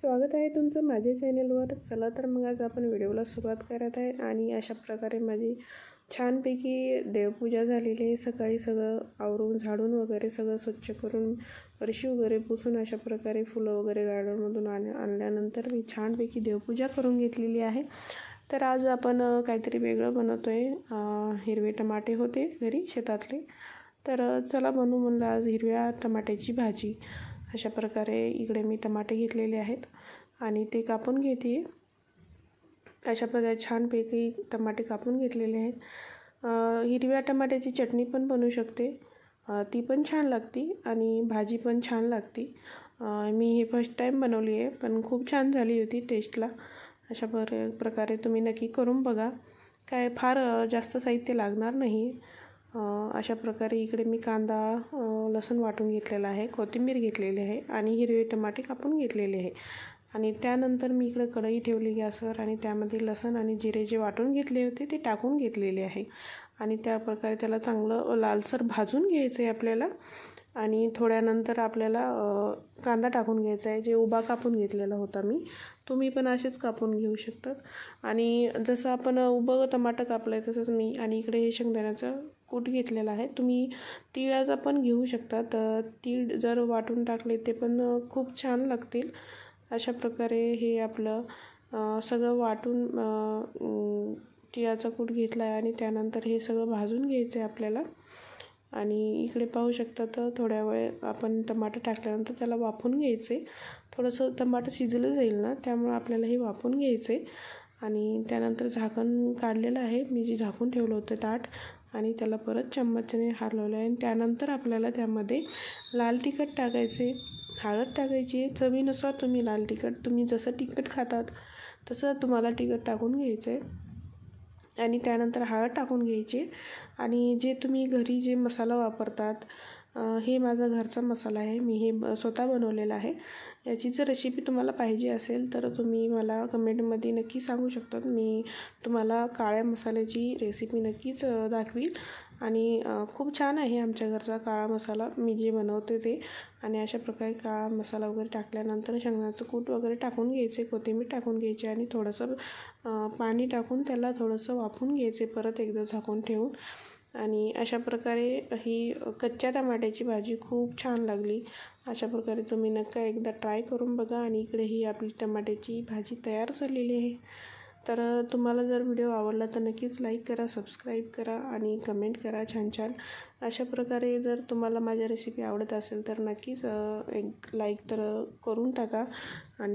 स्वागत आहे तुमचं माझ्या चॅनलवर चला तर मग आज आपण व्हिडिओला सुरुवात करत आहे आणि अशा प्रकारे माझी छानपैकी देवपूजा झालेली आहे. सकाळी सगळं आवरून झाडून वगैरे सगळं स्वच्छ करून फरशी वगैरे पुसून अशा प्रकारे फुलं वगैरे गार्डनमधून आण आणल्यानंतर मी छानपैकी देवपूजा करून घेतलेली आहे. तर आज आपण काहीतरी वेगळं बनवतो आहे हिरवे टमाटे होते घरी शेतातले. तर चला बनवू म्हणलं आज हिरव्या टमाट्याची भाजी. अशा प्रकारे इकडे मी टमाटे घेतलेले आहेत आणि ते कापून घेते. अशा प्रकारे छानपैकी टमाटे कापून घेतलेले आहेत. हिरव्या टमाट्याची चटणी पण बनवू शकते. ती पण छान लागते आणि भाजी पण छान लागते. मी हे फर्स्ट टाईम बनवली आहे पण खूप छान झाली होती टेस्टला अशा पर प्रकारे तुम्ही नक्की करून बघा. काय फार जास्त साहित्य लागणार नाही. आहे अशा प्रकारे इकडे मी कांदा लसूण वाटून घेतलेला आहे कोथिंबीर घेतलेली आहे आणि हिरवे टमाटे कापून घेतलेले आहे. आणि त्यानंतर मी इकडे कढई ठेवली गॅसवर आणि त्यामध्ये लसूण आणि जिरे जे वाटून घेतले होते ते टाकून घेतलेले आहे. आणि त्या प्रकारे त्याला चांगलं लालसर भाजून घ्यायचं आहे आपल्याला. आणि थोड्यानंतर आपल्याला कांदा टाकून घ्यायचा आहे जे उभा कापून घेतलेला होता मी तुम्ही पण असेच कापून घेऊ शकतात. आणि जसं आपण उभं टमाटर कापलं आहे तसंच मी आणि इकडे हे शेंगदाण्याचं कूट घेतलेला आहे. तुम्ही तिळाचा पण घेऊ शकता. तर तीळ जर वाटून टाकले ते पण खूप छान लागतील. अशा प्रकारे हे आपलं सगळं वाटून तिळाचा कूट घेतला आहे आणि त्यानंतर हे सगळं भाजून घ्यायचं आहे आपल्याला. आणि इकडे पाहू शकता तर थोड्या वेळ आपण टमाटर टाकल्यानंतर त्याला वाफून घ्यायचे थोडंसं टमाटर शिजलं जाईल ना त्यामुळे आपल्याला हे वाफून घ्यायचे आणि त्यानंतर झाकण काढलेलं आहे. मी जे झाकून ठेवलं होतं ताट आणि त्याला परत चम्मचने हलवलं आहे. आणि त्यानंतर आपल्याला त्यामध्ये लाल तिखट टाकायचे. हळद टाकायची. चवीनुसार तुम्ही लाल तिखट तुम्ही जसं तिखट खातात तसं तुम्हाला तिखट टाकून घ्यायचं आहे आणि त्यानंतर हळद टाकून घ्यायची. आणि जे तुम्ही घरी जे मसाला वापरतात हे माझा घरचा मसाला आहे. मी हे ब- स्वतः बनवलेला आहे. याची जर रेसिपी तुम्हाला पाहिजे असेल तर तुम्ही मला कमेंटमध्ये नक्की सांगू शकतात. मी तुम्हाला काळ्या मसाल्याची रेसिपी नक्कीच दाखवील आणि खूप छान आहे आमच्या घरचा काळा मसाला. मी जे बनवते ते. आणि अशा प्रकारे काळा मसाला वगैरे टाकल्यानंतर शेंगणाचं कूट वगैरे टाकून घ्यायचे कोथिंबीर टाकून घ्यायची आणि थोडंसं पाणी टाकून त्याला थोडंसं वाफून घ्यायचे. परत एकदा झाकून ठेवून. आणि अशा प्रकारे ही कच्च्या टमाट्याची भाजी खूप छान लागली. अशा प्रकारे तुम्ही नक्का एकदा ट्राय करून बघा आणि इकडे ही आपली टमाट्याची भाजी तयार झालेली आहे. तर तुम्हाला जर व्हिडिओ आवडला तर नक्कीच लाईक करा सबस्क्राईब करा आणि कमेंट करा छान छान. अशा प्रकारे जर तुम्हाला माझ्या रेसिपी आवडत असेल तर नक्कीच एक लाईक तर करून टाका आणि